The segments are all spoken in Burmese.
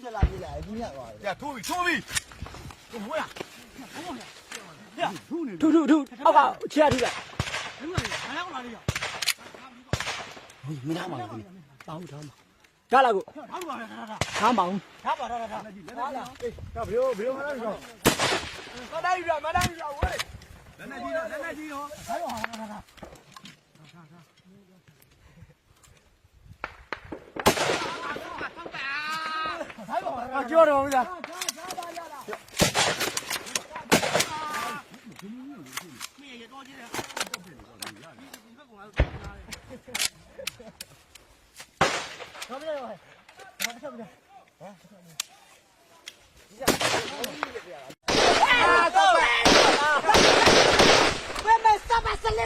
下来，你来几年了？呀，土味土味，不服呀？呀，土呢？土土土，阿，起来，起来。哎，没打毛，打不着毛，打哪个？打毛，打打打，打毛，打毛，打打打。哎，打不着，不着，没打着。没打着，没打着，我嘞。奶奶鸡，奶奶鸡哦。哎呦，打打打。啊，给我这个东瞧不见我，瞧不见不见，哎，一下，啊，走呗，我们三百四六。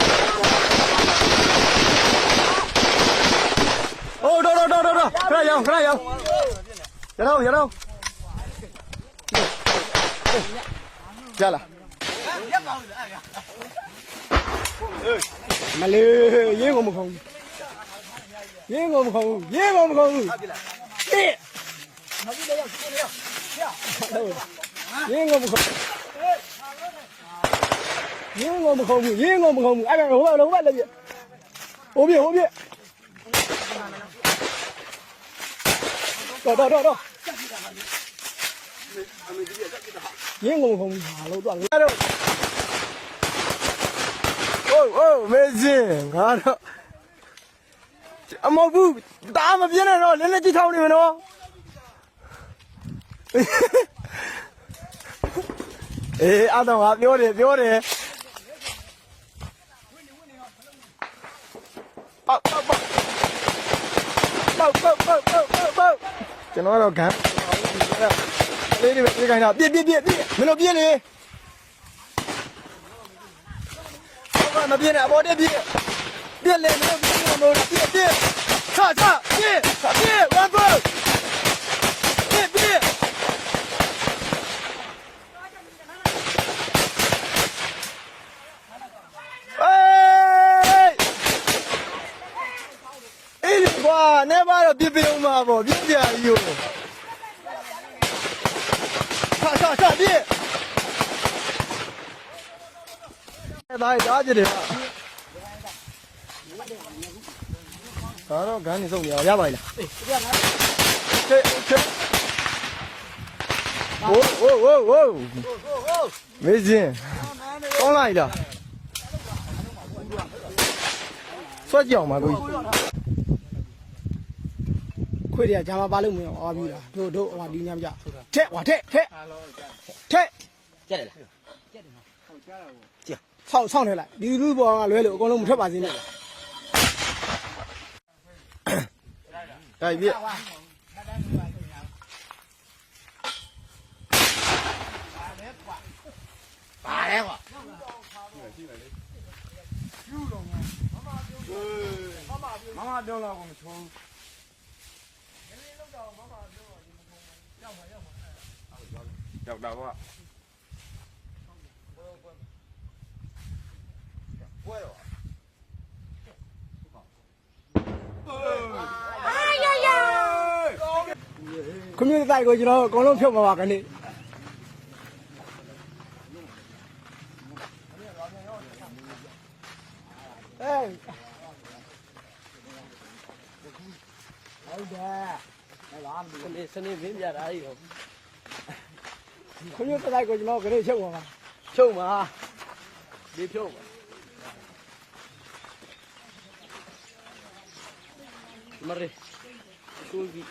哦，走走走走走，快点游，快点游，游到游到。chết là. Mà lê dế con một hùng dế con một hùng dế con một hùng dế dế con một hùng dế con một hùng dế con một hùng ai mà hùng đâu bạn làm gì ôm bia ôm bia đó đó đó đó ရင်းကုန်ကုန်ပါလို့တော့ငါတို့โอ้โอ้เมซิ่งငါတော့အမဟုတ်ဘူးဒါမပြင်းနဲ့တော့လည်းလည်းကြည့်ထောင်းနေမယ်နော်အေးအတော့ငါပြောတယ်ပြောတယ်ပေါက်ပေါက်ပေါက်ပေါက်ပေါက်ပေါက်ပေါက်ကျွန်တော်တော့ဂမ်း လေးတွေပဲပြေးခိုင်းတာပြစ်ပြစ်ပြစ်ပြစ်မင်းတို့ပြစ်နေဟုတ်ကဲ့မပြစ်နဲ့အပေါ်တက်ပြစ်ပြစ်လေမင်းတို့ပြစ်နေလို့ပြစ်ပြစ်ချချပြစ်ပြစ်ဝမ်ဘောပြစ်ပြစ်အေးအေးကွာနေပါတော့ပြစ်ပြုံးမှာပေါ့ပြစ်ပြာကြီးကိုချချချပြစ်အဲ့ဒါကြားကြ 下下下地！在哪一打子里？咋了？赶紧送药，哑巴了。去去！我我我我！没劲，刚来的。摔跤吗？哥？ ခွေတွေကဂျာမပါလို့မရအောင်အားပြီးတာတို့တို့ဟိုဒီညမကြထက်ဟွာထက်ထက်ထက်ကြက်တယ်လားဆောက်ဆောက်ထဲလိုက်ဒီလူပေါ်ကလွဲလို့အကုန်လုံးမထွက်ပါစေနဲ့တိုက်ပြစ်မမပြောလာကိုမချိုးရောက်တာပေါ့ပွဲတော့ကွန်မြူန dọc đầu không ạ không như tại của chị nó có lông phiêu mà bạc cái này Hey! Hey there! စနေစနေမင်းပြတာကြီးရောကွန်မြူနတီကိုကျွန်တော်ခဏိဖြုတ်မှာပါဖြုတ်မှာဒီဖြုတ်မှာမရေသူကြီး